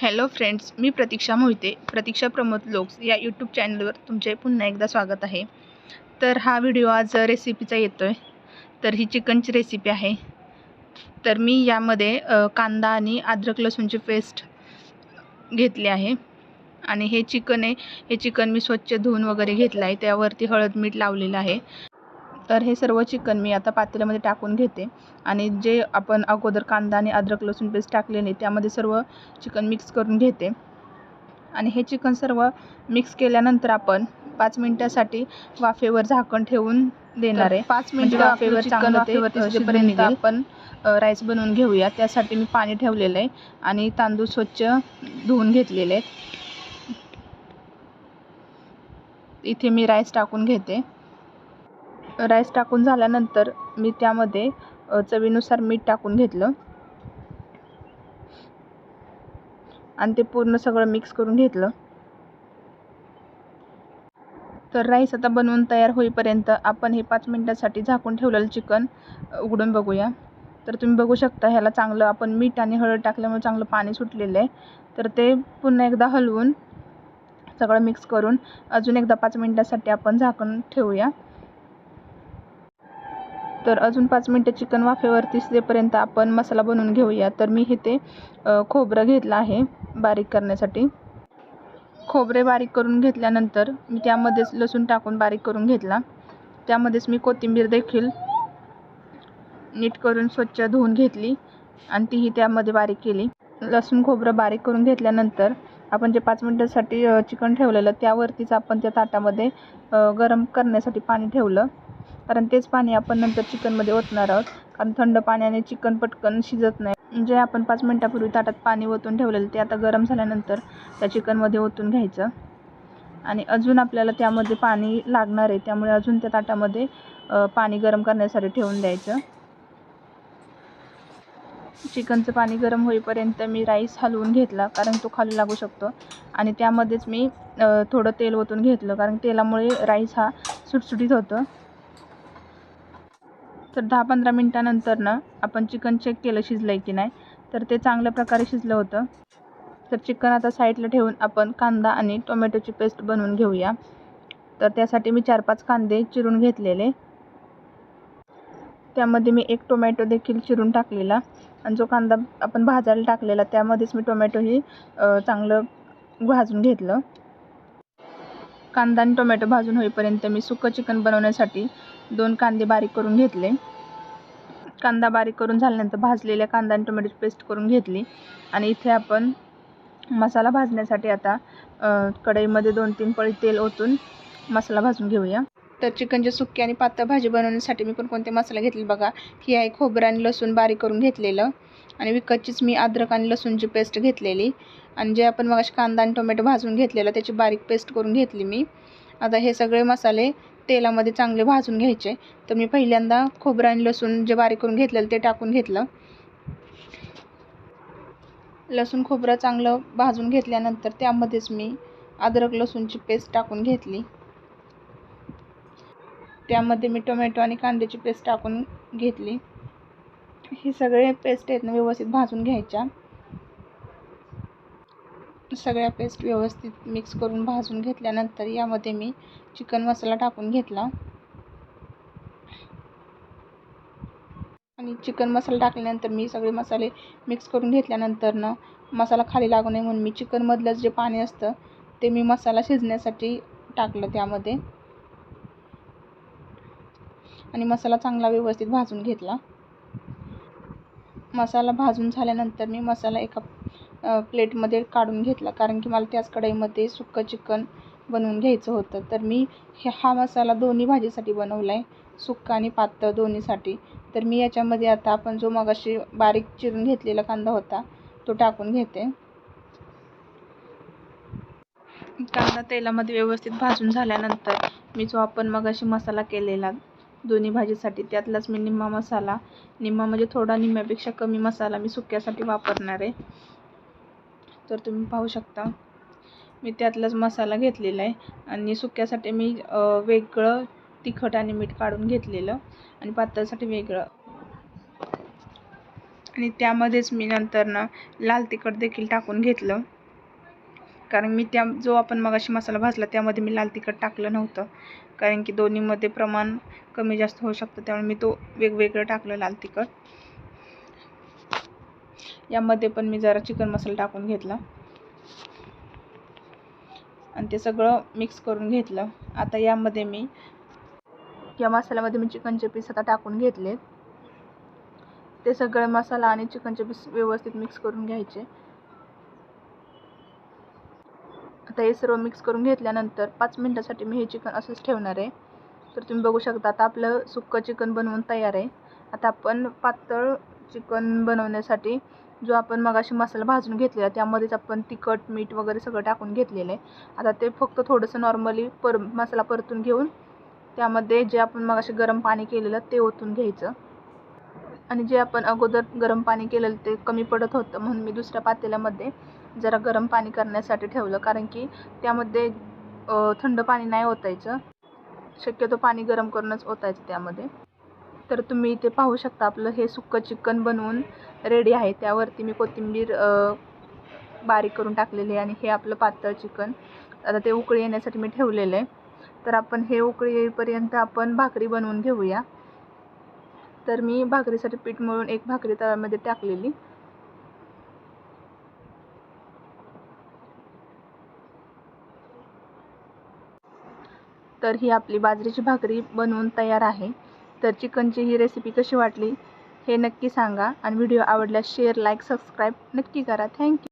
Hello friends मी प्रतीक्षा मोहिते प्रतीक्षा प्रमोद लोक्स या यूट्यूब चॅनलवर तुमचे पुन्हा एकदा स्वागत आहे. तर हा व्हिडिओ आज रेसिपीचा येतो आहे तर ही चिकनची रेसिपी आहे. तर मी यामध्ये कांदा आणि अद्रक लसूणची पेस्ट घेतली आहे. आणि हे चिकन आहे. हे चिकन मी स्वच्छ धुवून वगैरे घेतलं आहे त्यावरती हळद मीठ लावलेलं आहे. तर हे सर्व चिकन मी आता पातेल्यामध्ये टाकून घेते. आणि जे आपण अगोदर कांदा आणि अद्रक लसूण पेस्ट टाकलेले त्यामध्ये सर्व चिकन मिक्स करून घेते. आणि हे चिकन सर्व मिक्स केल्यानंतर आपण पाच मिनिटासाठी वाफेवर झाकण ठेवून देणार आहे. पाच मिनिट वाफेवर चिकन शिजेपर्यंत आपण राईस बनवून घेऊया. त्यासाठी मी पाणी ठेवलेलं आहे आणि तांदूळ स्वच्छ धुवून घेतलेले आहेत. इथे मी राईस टाकून घेते. राईस टाकून झाल्यानंतर मी त्यामध्ये चवीनुसार मीठ टाकून घेतलं. आणि ते पूर्ण सगळं मिक्स करून घेतलं. तर राईस आता बनवून तयार होईपर्यंत आपण हे पाच मिनटासाठी झाकून ठेवलेलं चिकन उघडून बघूया. तर तुम्ही बघू शकता ह्याला चांगलं आपण मीठ आणि हळद टाकल्यामुळे चांगलं पाणी सुटलेलं आहे. तर ते पुन्हा एकदा हलवून सगळं मिक्स करून अजून एकदा पाच मिनटासाठी आपण झाकून ठेवूया. तर अजून पाच मिनटं चिकन वाफेवरती शिजेपर्यंत आपण मसाला बनवून घेऊया. तर मी इथे खोबरं घेतलं आहे बारीक करण्यासाठी. खोबरे बारीक करून घेतल्यानंतर मी त्यामध्येच लसूण टाकून बारीक करून घेतला. त्यामध्येच मी कोथिंबीर देखील नीट करून स्वच्छ धुवून घेतली आणि तीही त्यामध्ये बारीक केली. लसूण खोबरं बारीक करून घेतल्यानंतर आपण जे पाच मिनटासाठी चिकन ठेवलेलं त्यावरतीच आपण त्या ताटामध्ये गरम करण्यासाठी पाणी ठेवलं. कारण तेच पाणी आपण नंतर चिकनमध्ये ओतणार आहोत. कारण थंड पाण्याने चिकन पटकन शिजत नाही. जे आपण पाच मिनटापूर्वी ताटात पाणी ओतून ठेवलेलं ते आता गरम झाल्यानंतर त्या चिकनमध्ये ओतून घ्यायचं. आणि अजून आपल्याला त्यामध्ये पाणी लागणार आहे. त्यामुळे अजून त्या ताटामध्ये पाणी गरम करण्यासाठी ठेवून द्यायचं. चिकनचं पाणी गरम होईपर्यंत मी राईस हलवून घेतला कारण तो खाली लागू शकतो. आणि त्यामध्येच मी थोडं तेल ओतून घेतलं कारण तेलामुळे राईस हा सुटसुटीत होतं. तर दहा पंधरा मिनटानंतर ना आपण चिकन चेक केलं शिजलं आहे की नाही तर ते चांगल्या प्रकारे शिजलं होतं. तर चिकन आता साईडला ठेवून आपण कांदा आणि टोमॅटोची पेस्ट बनवून घेऊया. तर त्यासाठी मी चार पाच कांदे चिरून घेतलेले. त्यामध्ये मी एक टोमॅटो देखील चिरून टाकलेला. आणि जो कांदा आपण भाजायला टाकलेला त्यामध्येच मी टोमॅटोही चांगलं भाजून घेतलं. कांदा आणि टोमॅटो भाजून होईपर्यंत मी सुकं चिकन बनवण्यासाठी दोन कांदे बारीक करून घेतले. कांदा बारीक करून झाल्यानंतर भाजलेल्या कांदा आणि टोमॅटोची पेस्ट करून घेतली. आणि इथे आपण मसाला भाजण्यासाठी आता कढईमध्ये दोन तीन पळी तेल ओतून मसाला भाजून घेऊया. तर चिकनची सुकी आणि पातळ भाजी बनवण्यासाठी मी कोणकोणते मसाले घेतले बघा. ही आहे खोबरं आणि लसूण बारीक करून घेतलेलं. आणि विकतचीच मी अद्रक आणि लसूणची पेस्ट घेतलेली. आणि जे आपण मग कांदा आणि टोमॅटो भाजून घेतलेलं त्याची बारीक पेस्ट करून घेतली मी. आता हे सगळे मसाले तेलामध्ये चांगले भाजून घ्यायचे. तर मी पहिल्यांदा खोबरं आणि लसूण जे बारीक करून घेतलेलं ते टाकून घेतलं. लसूण खोबरं चांगलं भाजून घेतल्यानंतर त्यामध्येच मी अद्रक लसूणची पेस्ट टाकून घेतली. त्यामध्ये मी टोमॅटो आणि कांद्याची पेस्ट टाकून घेतली. हे सगळे पेस्ट आहेत ना व्यवस्थित भाजून घ्यायच्या. सगळ्या पेस्ट व्यवस्थित मिक्स करून भाजून घेतल्यानंतर यामध्ये मी चिकन मसाला टाकून घेतला. आणि चिकन मसाला टाकल्यानंतर मी सगळे मसाले मिक्स करून घेतल्यानंतर ना मसाला खाली लागू नये म्हणून मी चिकनमधलं जे पाणी असतं ते मी मसाला शिजण्यासाठी टाकलं त्यामध्ये. आणि मसाला चांगला व्यवस्थित भाजून घेतला. मसाला भाजून झाल्यानंतर मी मसाला एका प्लेटमध्ये काढून घेतला. कारण की मला त्याच कढईमध्ये सुक्कं चिकन बनवून घ्यायचं होतं. तर मी हे हा मसाला दोन्ही भाजीसाठी बनवला आहे सुक्का आणि पातळ दोन्हीसाठी. तर मी याच्यामध्ये आता आपण जो मगाशी बारीक चिरून घेतलेला कांदा होता तो टाकून घेते. कांदा तेलामध्ये व्यवस्थित भाजून झाल्यानंतर मी जो आपण मगाशी मसाला केलेला दोन्ही भाजीसाठी त्यातलाच मी निम्मा मसाला निम्मा म्हणजे थोडा निम्म्यापेक्षा कमी मसाला मी सुक्यासाठी वापरणार आहे. तर तुम्ही पाहू शकता. मी त्यातलाच मसाला घेतलेला आहे आणि सुक्यासाठी मी वेगळं तिखट आणि मीठ काढून घेतलेलं आणि पातळसाठी वेगळं. आणि त्यामध्येच मी नंतर ना लाल तिखट देखील टाकून घेतलं. कारण मी त्या जो आपण मगाशी मसाला भाजला त्यामध्ये मी लाल तिखट टाकलं नव्हतं. कारण की दोन्हीमध्ये प्रमाण कमी जास्त होऊ शकतं त्यामुळे मी तो वेगवेगळं टाकलं लाल तिखट. यामध्ये पण मी जरा चिकन मसाला टाकून घेतला. आणि ते सगळं मिक्स करून घेतलं. आता यामध्ये मी या मसाल्यामध्ये मी चिकनचे पीस आता टाकून घेतले. ते सगळे मसाला आणि चिकनचे पीस व्यवस्थित मिक्स करून घ्यायचे. आता हे सर्व मिक्स करून घेतल्यानंतर पाच मिनटासाठी मी हे चिकन असंच ठेवणार आहे. तर तुम्ही बघू शकता आता आपलं सुक्कं चिकन बनवून तयार आहे. आता आपण पातळ चिकन बनवण्यासाठी जो आपण मगाशी मसाला भाजून घेतलेला त्यामध्येच आपण तिखट मीठ वगैरे सगळं टाकून घेतलेलं आहे. आता ते फक्त थोडंसं नॉर्मली पर मसाला परतून घेऊन त्यामध्ये जे आपण मगाशी गरम पाणी केलेलं ते ओतून घ्यायचं. आणि जे आपण अगोदर गरम पाणी केलेलं ते कमी पडत होतं म्हणून मी दुसऱ्या पातेल्यामध्ये जरा गरम पाणी करण्यासाठी ठेवलं. कारण की त्यामध्ये थंड पाणी नाही ओतायचं. शक्यतो पाणी गरम करूनच ओतायचं त्यामध्ये. तर तुम्ही इथे पाहू शकता आपलं हे सुक्कं चिकन बनवून रेडी आहे. त्यावरती मी कोथिंबीर बारीक करून टाकलेली आहे आणि हे आपलं पातळ चिकन. आता ते उकळी येण्यासाठी मी ठेवलेलं आहे. तर आपण हे उकळी येईपर्यंत आपण भाकरी बनवून घेऊया. तर मी भाकरीसाठी पीठ मळून एक भाकरी तव्यामध्ये टाकलेली. तर ही आपली बाजरीची भाकरी बनवून तयार आहे. तर चिकनची ही रेसिपी कशी वाटली हे नक्की सांगा. आणि व्हिडिओ आवडल्यास शेअर लाईक सबस्क्राईब नक्की करा. थँक्यू